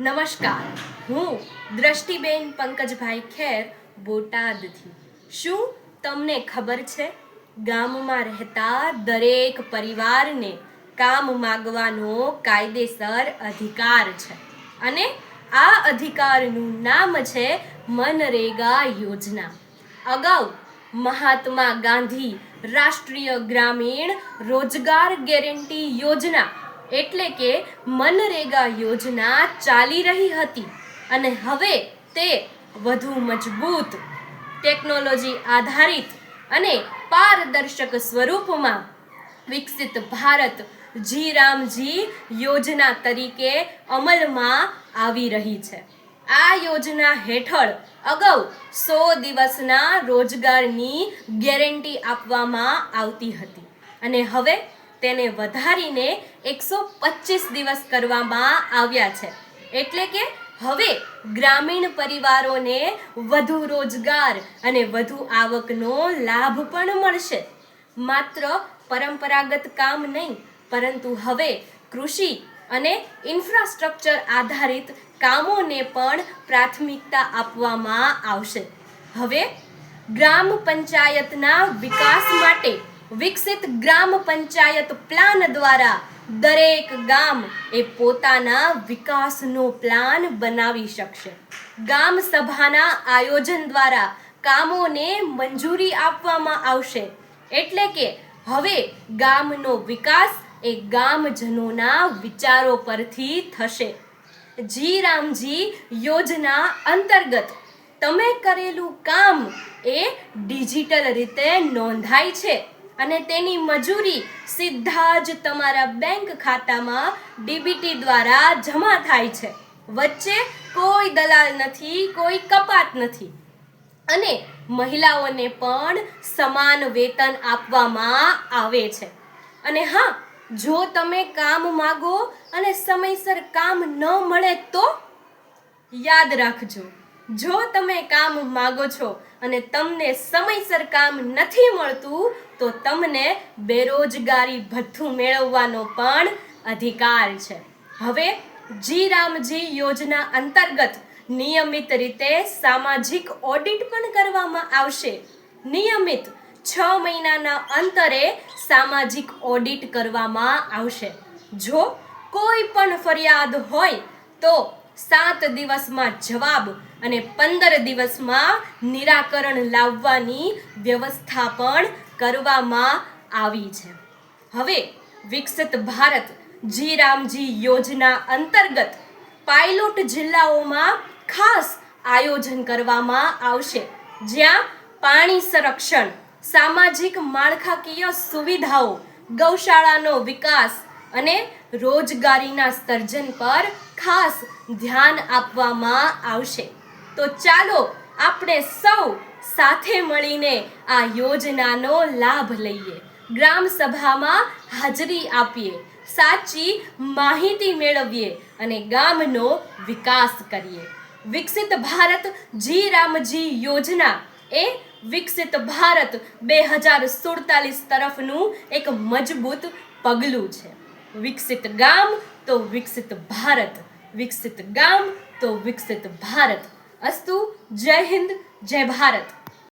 નમસ્કાર. હું દ્રષ્ટિબેન પંકજભાઈ ખેર બોટાદથી. શું તમને ખબર છે? ગામમાં રહેતા દરેક પરિવારને કામ માગવાનો કાયદેસર અધિકાર છે અને આ અધિકારનું નામ છે મનરેગા યોજના. અગાઉ મહાત્મા ગાંધી રાષ્ટ્રીય ગ્રામીણ રોજગાર ગેરંટી યોજના એટલે કે મનરેગા યોજના ચાલી રહી હતી અને હવે તે વધુ મજબૂત, ટેકનોલોજી આધારિત અને પારદર્શક સ્વરૂપમાં વિકસિત ભારત જી રામજી યોજના તરીકે અમલમાં આવી રહી છે. આ યોજના હેઠળ અગાઉ સો દિવસના રોજગારની ગેરંટી આપવામાં આવતી હતી અને હવે તેને વધારીને એકસો પચીસ દિવસ કરવામાં આવ્યા છે. એટલે કે હવે ગ્રામીણ પરિવારોને વધુ રોજગાર અને વધુ આવકનો લાભ પણ મળશે. માત્ર પરંપરાગત કામ નહીં, પરંતુ હવે કૃષિ અને ઇન્ફ્રાસ્ટ્રક્ચર આધારિત કામોને પણ પ્રાથમિકતા આપવામાં આવશે. હવે ગ્રામ પંચાયતના વિકાસ માટે વિકસિત ગ્રામ પંચાયત પ્લાન દ્વારા દરેક ગામ એ પોતાના વિકાસનો પ્લાન બનાવી શકશે. ગામ સભાના આયોજન દ્વારા કામોને મંજૂરી આપવામાં આવશે. એટલે કે હવે ગામનો વિકાસ એ ગામજનોના વિચારો પરથી થશે. જી રામજી, યોજના અંતર્ગત તમે કરેલું કામ એ ડિજિટલ રીતે નોંધાય છે. અને તેની મજૂરી સીધા જ તમારા બેંક ખાતામાં ડીબીટી દ્વારા જમા થાય છે. વચ્ચે કોઈ દલાલ નથી, કોઈ કપાત નથી. અને મહિલાઓને પણ સમાન વેતન આપવામાં આવે છે. અને હા, જો તમે કામ માગો અને સમયસર કામ ન મળે તો યાદ રાખજો. જો તમે કામ માગો છો અને તમને સમયસર કામ નથી મળતું, તો તમને બેરોજગારી ભથ્થું મેળવવાનો પણ અધિકાર છે. હવે, જી રામજી યોજના અંતર્ગત નિયમિત રીતે સામાજિક ઓડિટ પણ કરવામાં આવશે. નિયમિત છ મહિનાના અંતરે સામાજિક ઓડિટ કરવામાં આવશે. જો કોઈ પણ ફરિયાદ હોય, તો સાત દિવસમાં જવાબ અને પંદર દિવસમાં નિરાકરણ લાવવાની વ્યવસ્થા પણ કરવામાં આવી છે. હવે વિકસિત ભારત જી રામજી યોજના અંતર્ગત પાયલોટ જિલ્લાઓમાં ખાસ આયોજન કરવામાં આવશે, જ્યાં પાણી સંરક્ષણ, સામાજિક માળખાકીય સુવિધાઓ, ગૌશાળાનો વિકાસ અને રોજગારીના સર્જન પર ખાસ ધ્યાન આપવામાં આવશે. તો ચાલો આપણે સૌ સાથે મળીને આ યોજનાનો લાભ લઈએ. ગ્રામ સભામાં હાજરી આપીએ, સાચી માહિતી મેળવીએ અને ગામનો વિકાસ કરીએ. વિકસિત ભારત જી રામજી યોજના એ વિકસિત ભારત બે હજાર સુડતાલીસ તરફનું એક મજબૂત પગલું છે. વિકસિત ગામ, તો વિકસિત ભારત. વિકસિત ગામ, તો વિકસિત ભારત. અસ્તુ, જય હિન્દ, જય ભારત.